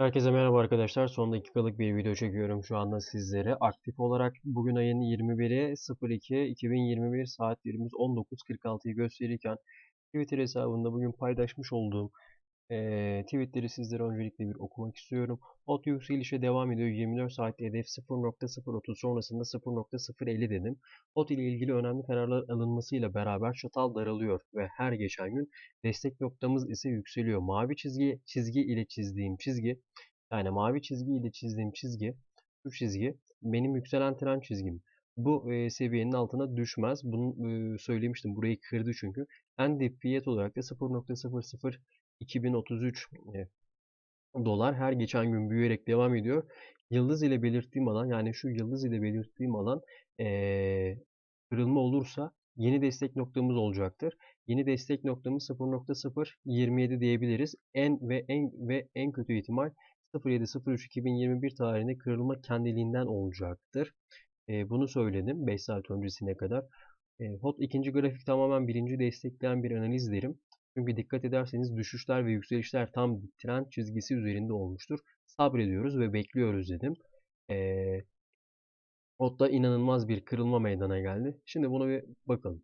Herkese merhaba arkadaşlar. Son dakikalık bir video çekiyorum şu anda sizlere. Aktif olarak bugün ayın 21'i 02 2021 saatlerimiz 19.46'yı gösterirken Twitter hesabında bugün paylaşmış olduğum eee tweetleri sizlere öncelikle bir okumak istiyorum. Hot yükselişe devam ediyor. 24 saatte hedef 0.030 sonrasında 0.050 dedim. Hot ile ilgili önemli kararlar alınmasıyla beraber çatal daralıyor ve her geçen gün destek noktamız ise yükseliyor. Mavi çizgi çizgi ile çizdiğim çizgi yani mavi çizgi ile çizdiğim çizgi şu çizgi benim yükselen trend çizgim. Bu e, seviyenin altına düşmez. Bunu e, söylemiştim. Burayı kırdı çünkü. En dip fiyat olarak da 0.00 2033 e, dolar her geçen gün büyüyerek devam ediyor. Yıldız ile belirttiğim alan yani şu yıldız ile belirttiğim alan e, kırılma olursa yeni destek noktamız olacaktır. Yeni destek noktamız 0.027 diyebiliriz. En ve en ve en kötü ihtimal 07.03.2021 tarihinde kırılma kendiliğinden olacaktır. E, bunu söyledim 5 saat öncesine kadar. E, HOT ikinci grafik tamamen birinci destekleyen bir analiz derim. Çünkü dikkat ederseniz düşüşler ve yükselişler tam trend çizgisi üzerinde olmuştur. Sabrediyoruz ve bekliyoruz dedim. E, HOT'ta inanılmaz bir kırılma meydana geldi. Şimdi buna bir bakalım.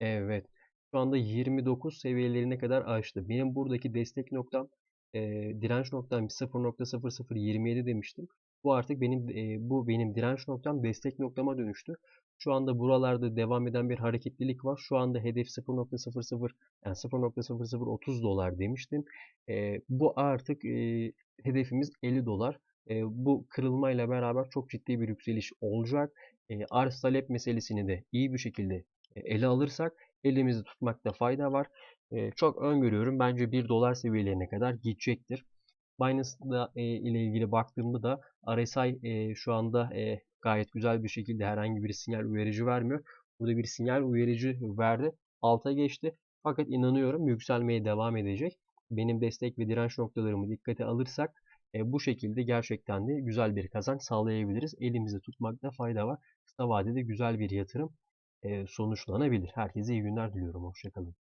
Evet. Şu anda 29 seviyelerine kadar açtı. Benim buradaki destek noktam e, direnç noktam 0.0027 demiştim. Bu artık benim e, bu benim direnç noktam destek noktama dönüştü. Şu anda buralarda devam eden bir hareketlilik var. Şu anda hedef 0.00 yani 0.0030 dolar demiştim. E, bu artık e, hedefimiz 50 dolar. E, bu kırılmayla beraber çok ciddi bir yükseliş olacak. E, arz talep meselesini de iyi bir şekilde ele alırsak elimizde tutmakta fayda var. E, çok öngörüyorum. Bence 1 dolar seviyelerine kadar gidecektir. Binance'da e, ile ilgili baktığımda da RSI e, şu anda e, gayet güzel bir şekilde herhangi bir sinyal uyarıcı vermiyor. Burada bir sinyal uyarıcı verdi. Alta geçti. Fakat inanıyorum yükselmeye devam edecek. Benim destek ve direnç noktalarımı dikkate alırsak e, bu şekilde gerçekten de güzel bir kazanç sağlayabiliriz. Elimizde tutmakta fayda var. Kısa vadede güzel bir yatırım e, sonuçlanabilir. Herkese iyi günler diliyorum. Hoşçakalın.